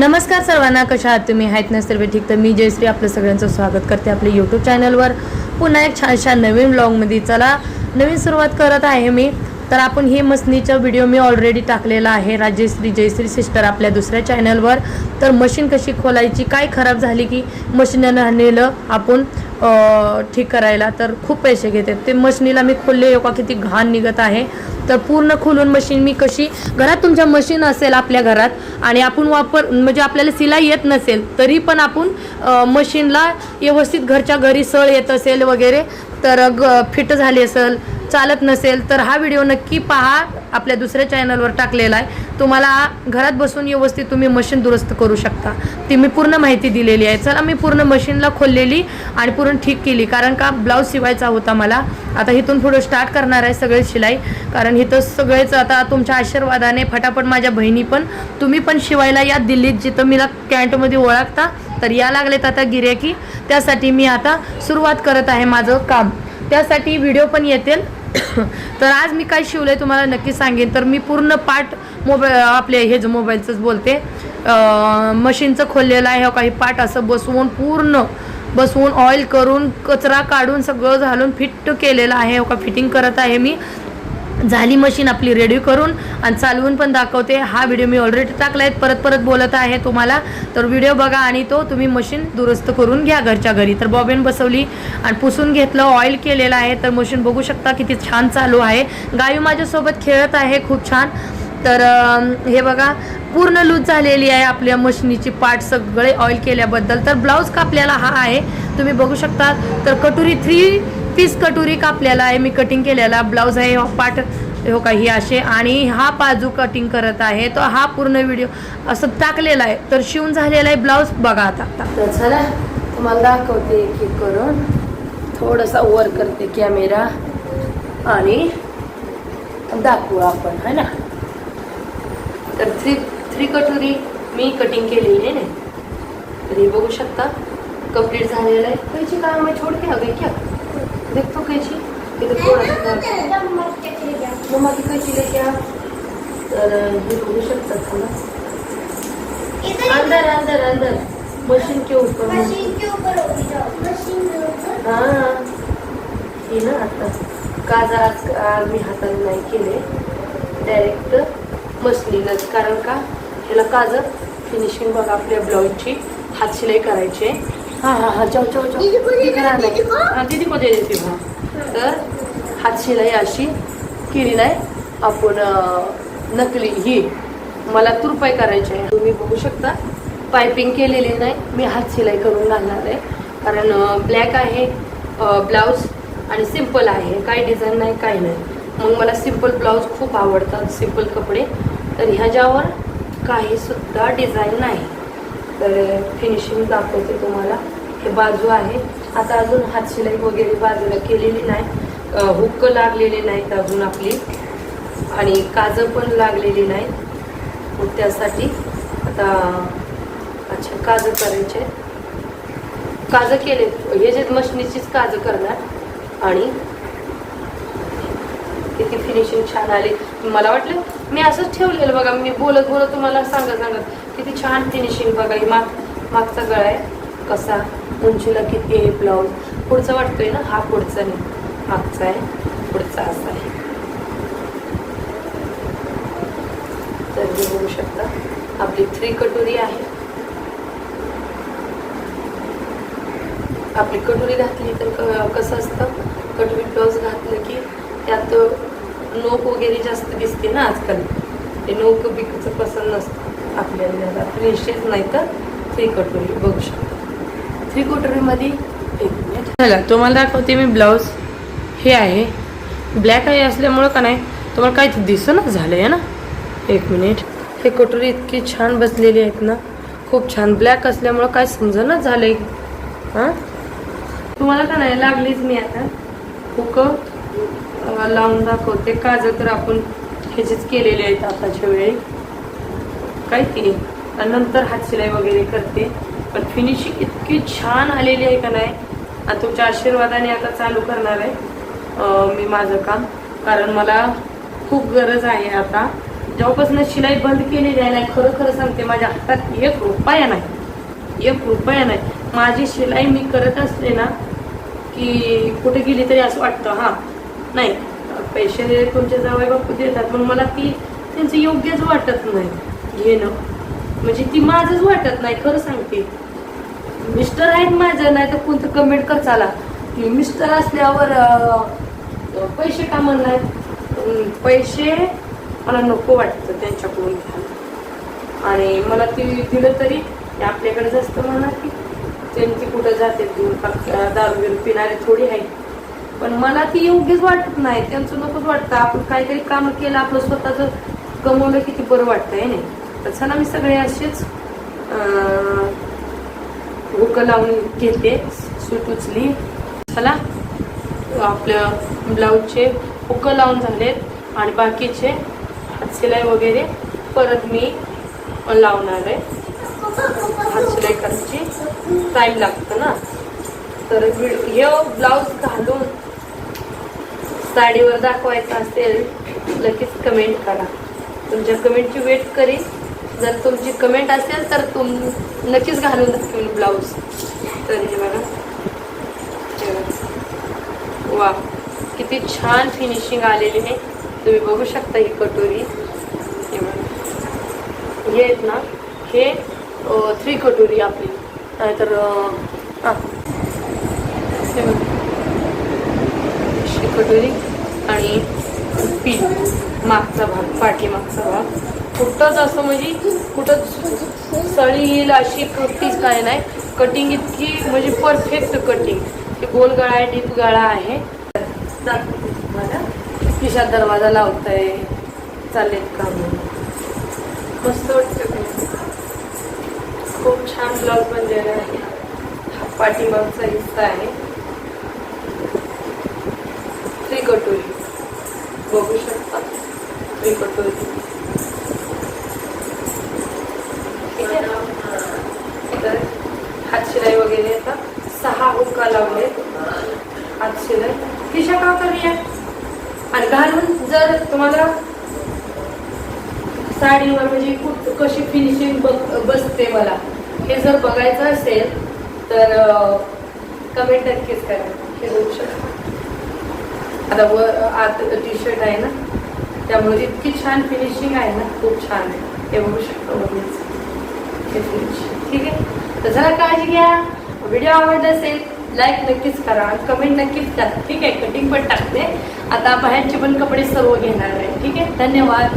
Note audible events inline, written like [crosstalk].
नमस्कार सर्वांना कशा आहात तुम्ही? आहेत ना सर्व ठीक? तर मी जयश्री आपलं सगळ्यांचं स्वागत करते आपल्या यूट्यूब चॅनलवर पुन्हा एक छानशा नवीन ब्लॉगमध्ये चला नवीन सुरुवात करत आहे मी. तर आपण हे मसनीचा व्हिडिओ मी ऑलरेडी टाकलेला आहे. राजेश्री जयश्री सिस्टर आपल्या दुसऱ्या चॅनलवर तर मशीन कशी खोलायची काय खराब झाली की मशीननं नेलं आपण? ठीक करायला तर खूप पैसे घेते. ते मशीनीला मी खोलले का किती घाण निघत आहे. तर पूर्ण खोलून मशीन मी कशी घरात तुमच्या मशीन असेल आपल्या घरात आणि आपण वापर म्हणजे आपल्याला सिलाई येत नसेल तरी पण आपण मशीनला व्यवस्थित घरच्या घरी सळ येत असेल वगैरे तर ग फिट झाली असेल चालत नसेल तर हा व्हिडिओ नक्की पहा. आपल्या दुसऱ्या चॅनलवर टाकलेला आहे. तुम्हाला घरात बसून व्यवस्थित तुम्ही मशीन दुरुस्त करू शकता. ती मी पूर्ण माहिती दिलेली आहे. चला मी पूर्ण मशीनला खोललेली आणि पूर्ण ठीक केली. कारण का? ब्लाऊज शिवायचा होता मला. आता इथून पुढे स्टार्ट करणार आहे सगळे शिलाई. कारण इथं सगळेच आता तुमच्या आशीर्वादाने फटाफट माझ्या बहिणी पण तुम्ही पण शिवायला या दिल्लीत. जिथं मला कॅन्टमध्ये ओळखता तर या लागलेत आता गिऱ्हाईकी त्यासाठी मी आता सुरुवात करत आहे माझं काम. त्यासाठी व्हिडिओ पण येतील. [coughs] तर आज मी काय शिवलं आहे तुम्हाला नक्की सांगेन. तर मी पूर्ण पार्ट मोबाईल आपले हे जे मोबाईलचंच बोलते. मशीनचं खोललेलं आहे हो काही पार्ट असं बसवून पूर्ण बसवून ऑइल करून कचरा काढून सगळं घालून फिट केलेलं आहे. हो, का फिटिंग करत आहे मी. झाली मशीन आपली रेडी करून आणि चालवून पण दाखवते. हा व्हिडिओ मी ऑलरेडी टाकला आहे परत परत बोलत आहे तुम्हाला. तर व्हिडिओ बघा आणि तो तुम्ही मशीन दुरुस्त करून घ्या घरच्या घरी. तर बॉबेन बसवली आणि पुसून घेतलं ऑइल केलेलं आहे. तर मशीन बघू शकता किती छान चालू आहे. गायू माझ्यासोबत खेळत आहे खूप छान. तर हे बघा पूर्ण लूज झालेली आहे आपल्या मशीनीची पार्ट सगळे ऑइल केल्याबद्दल. तर ब्लाऊज कापलेला हा आहे? तुम्ही बघू शकता. तर कटोरी थ्री पीस कटोरी कापलेला आहे मी कटिंग केलेला ब्लाऊज आहे पाठ पार्ट हो का ही असे आणि हा बाजू कटिंग करत आहे तो हा पूर्ण व्हिडिओ असं टाकलेला आहे. तर शिवून झालेला आहे ब्लाऊज बघा आता तर चला तुम्हाला दाखवते एक एक करून. थोडासा वर करते कॅमेरा आणि दाखवू आपण है ना? तर थ्री थ्री कटोरी मी कटिंग केलेली आहे. ना तर हे बघू शकता कंप्लीट झालेलं आहे. कैची काम मैं छोड़ क्या देख इधर थोड़ा सा मम्मा की कैची लेके आ तर हे बघू शकता तुम्हाला अंदर अंदर अंदर. मशीन के ऊपर हाँ. हे ना आता. काज मी हाताने नाही केले. डायरेक्ट मशनीनच कारण का? ह्याला काज फिनिशिंग बघा आपल्या ब्लाऊजची हात शिलाई करायची आहे. हाँ हाँ हाँ जाओ जाओ जाओ. हाँ दीदी को दे देते हाँ तर हात शिलाई अशी केली नाही. आपण नकली ही. मला तुरपाई करायची आहे. तुम्ही बघू शकता. पायपिंग केलेली नाही. मी हात शिलाई करून घालणार आहे. कारण ब्लॅक आहे ब्लाऊज आणि सिंपल आहे. काही डिझाईन नाही काही नाही. मग मला सिंपल ब्लाऊज खूप आवडतात. सिंपल कपडे. तर ह्याच्यावर काही सुद्धा डिझाईन नाही. तर फिनिशिंग दाखवते तुम्हाला. हे बाजू आहे. आता अजून हातशिलाई वगैरे बाजूला केलेली नाही. हुक्क लागलेली नाहीत अजून आपली. आणि काजं पण लागलेली नाहीत. मग त्यासाठी आता अच्छा काजं करायचे. काजं केले हे जे मशनीचीच काजं करणार. आणि किती फिनिशिंग छान आली. मला वाटलं मी असंच ठेवलेलं बघा मी बोलत बोलत तुम्हाला सांगत सांगत किती छान फिनिशिंग बघा ही माग मागचा गळा आहे. कसा? उंचीला किती आहे ब्लाऊज पुढचा वाटतोय ना? हा पुढचा नाही. मागचा आहे पुढचा असा आहे. तर हे बघू शकता आपली थ्री कटोरी आहे. आपली कटोरी घातली तर क- कसं असतं? कटोरी ब्लाऊज घातलं की त्यात नोक वगैरे जास्त दिसते ना आजकाल. ते नोक बिकचं पसंत नसतं. आपल्याला प्रिन्सेस नाही तर थ्री कटोरी बघू शकतो. थ्री कटोरीमध्ये एक मिनिट. चला तुम्हाला दाखवते मी ब्लाऊज. हे आहे. ब्लॅक आहे असल्यामुळं का नाही? तुम्हाला काय दिसं ना झालं आहे ना? एक मिनिट. हे कटोरी इतकी छान बसलेली आहेत ना. खूप छान. ब्लॅक असल्यामुळं काय समजणंच झालंय. हां? तुम्हाला का नाही? लागलीच मी आता. हुक. अं, लावून दाखवते. काजं तर आपण ह्याचेच केलेले आहेत आताच्या वेळी. काय की नंतर नंतर हातशिलाई वगैरे करते. पण फिनिशिंग इतकी छान आलेली आहे का नाही? आणि तुमच्या आशीर्वादाने आता चालू करणार आहे मी माझं काम. कारण मला खूप गरज आहे आता. जेव्हापासून शिलाई बंद केलेली आहे नाही खरं खरं सांगते माझ्या हातात एक रुपया नाही. एक रुपया नाही. माझी शिलाई मी करत असते ना की कुठे गेली तरी असं वाटतं हां. नाही पैसे तुमच्या जावई बापू देतात पण मला ती त्यांचं योग्यच वाटत नाही घेणं. म्हणजे ती माझंच वाटत नाही खरं सांगते. मिस्टर आहेत माझं नाही तर कोणतं कमेंट कर चाला. की मिस्टर असल्यावर पैसे का म्हणणार? पैसे मला नको वाटतं त्यांच्याकडून घ्यायला. आणि मला ती दिलं तरी ते आपल्याकडे जास्त म्हणा की त्यांची कुठं जाते दारू बिरू पिणारे थोडी आहे पण मला ती योग्यच वाटत नाही. त्यांचं नकोच वाटतं. आपण काहीतरी काम केलं आपलं स्वतःचं कमवलं किती बरं वाटतंय नाही तर चला मी सगळे असेच हुकं लावून घेते सूट उचली चला आपल्या ब्लाऊजचे हुकं लावून झालेत आणि बाकीचे हात शिलाई वगैरे परत मी लावणार आहे. हात शिलाई करायची टाईम लागतं ना? तर हे ब्लाऊज घालून साडीवर दाखवायचं असेल लगेच कमेंट करा. तुमच्या कमेंटची वेट करीन. जर तुमची कमेंट असेल तर तुम नक्कीच घालून दाखवेन ब्लाऊज. तर हे बघा. वा किती छान फिनिशिंग आलेली आहे. तुम्ही बघू शकता ही कटोरी. हे बघा. हे आहेत ना हे थ्री कटोरी आपली. नाहीतर अशी कटोरी आणि पीठ मागचा भाग पाठीमागचा भाग. कुठंच असं म्हणजे कुठंच सळी येईल अशी कटीच काय नाही. कटिंग इतकी म्हणजे परफेक्ट कटिंग ते गोल गळा आहे डीप गळा आहे. तुम्हाला खिशात दरवाजा लावताय. चालेल का? मस्त वाटतं खूप छान ब्लाऊज बनलेला आहे. हा पाठीमागचा हिस्सा आहे. थ्री कटोरी बघू शकता. थ्री कटोरी ठीक आहे तर हात शिलाई वगैरे आता सहा हुक्का लावले. हात शिलाई. खिशा का करूया? आणि घालून जर तुम्हाला साडीवर म्हणजे कुठ कशी फिनिशिंग बसते मला हे जर बघायचं असेल तर कमेंट नक्कीच करा. हे बघू शकता. आता वर आत टी शर्ट आहे ना? त्यामुळे इतकी छान फिनिशिंग आहे ना खूप छान आहे. हे बघू शकतो वरतीच. हे फिनिशिंग ठीक आहे? तर जरा काळजी घ्या. व्हिडिओ आवडला असेल लाईक नक्कीच करा कमेंट नक्कीच करा. ठीक आहे? कटिंग पण टाकते. आता बाहेरचे पण कपडे सर्व घेणार आहे. ठीक आहे? धन्यवाद.